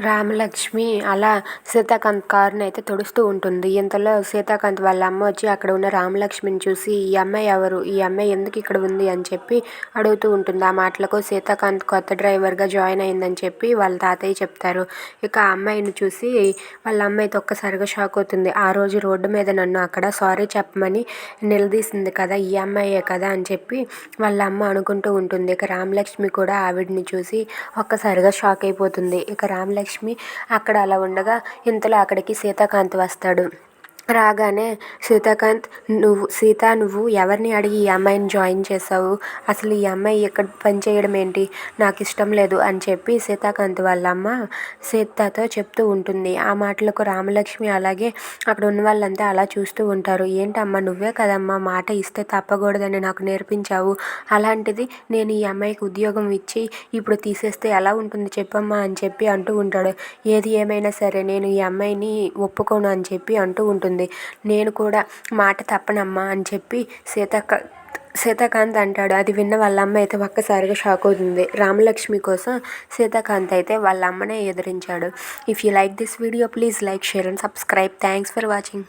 రామలక్ష్మి అలా సీతాకాంత్ కారుని అయితే తుడుస్తూ ఉంటుంది. ఇంతలో సీతాకాంత్ వాళ్ళ అమ్మ వచ్చి అక్కడ ఉన్న రామలక్ష్మిని చూసి ఈ అమ్మాయి ఎవరు? ఈ అమ్మాయి ఎందుకు ఇక్కడ ఉంది? అని చెప్పి అడుగుతూ ఉంటుంది. ఆ మాటలకు సీతాకాంత్ కొత్త డ్రైవర్గా జాయిన్ అయిందని చెప్పి వాళ్ళ తాతయ్య చెప్తారు. ఇక ఆ అమ్మాయిని చూసి వాళ్ళ అమ్మాయితో ఒక్కసారిగా షాక్ అవుతుంది. ఆ రోజు రోడ్డు మీద నన్ను అక్కడ సారీ చెప్పమని నిలదీసింది కదా ఈ అమ్మాయే కదా అని చెప్పి వాళ్ళ అమ్మ అనుకుంటూ ఉంటుంది. ఇక రామలక్ష్మి కూడా ఆవిడని చూసి ఒక్కసారిగా షాక్ అయిపోతుంది. ఇక రామలక్ష్మి లక్ష్మి అక్కడ అలా ఉండగా ఇంతలో అక్కడికి సీతాకాంత్ వస్తాడు. రాగానే సీతాకాంత్ నువ్వు సీత నువ్వు ఎవరిని అడిగి ఈ అమ్మాయిని జాయిన్ చేసావు అసలు ఈ అమ్మాయి ఇక్కడ పని చేయడం ఏంటి? నాకు ఇష్టం లేదు అని చెప్పి సీతాకాంత్ వాళ్ళ అమ్మ సీతతో చెప్తూ ఉంటుంది. ఆ మాటలకు రామలక్ష్మి అలాగే అక్కడ ఉన్న వాళ్ళంతా అలా చూస్తూ ఉంటారు. ఏంటమ్మా నువ్వే కదమ్మా మాట ఇస్తే తప్పకూడదని నాకు నేర్పించావు. అలాంటిది నేను ఈ అమ్మాయికి ఉద్యోగం ఇచ్చి ఇప్పుడు తీసేస్తే ఎలా ఉంటుంది చెప్పమ్మా అని చెప్పి అంటూ ఉంటాడు. ఏది ఏమైనా సరే నేను ఈ అమ్మాయిని ఒప్పుకోను అని చెప్పి అంటూ ఉంటుంది. ఉంటుంది నేను కూడా మాట తప్పనమ్మా అని చెప్పి సీతక్క సీతాకాంత్ అంటాడు. అది విన్న వాళ్ళ అమ్మ అయితే ఒక్కసారిగా షాక్ అవుతుంది. రామలక్ష్మి కోసం సీతాకాంత్ అయితే వాళ్ళ అమ్మనే ఎదిరించాడు. If you like this video please like share and subscribe thanks for watching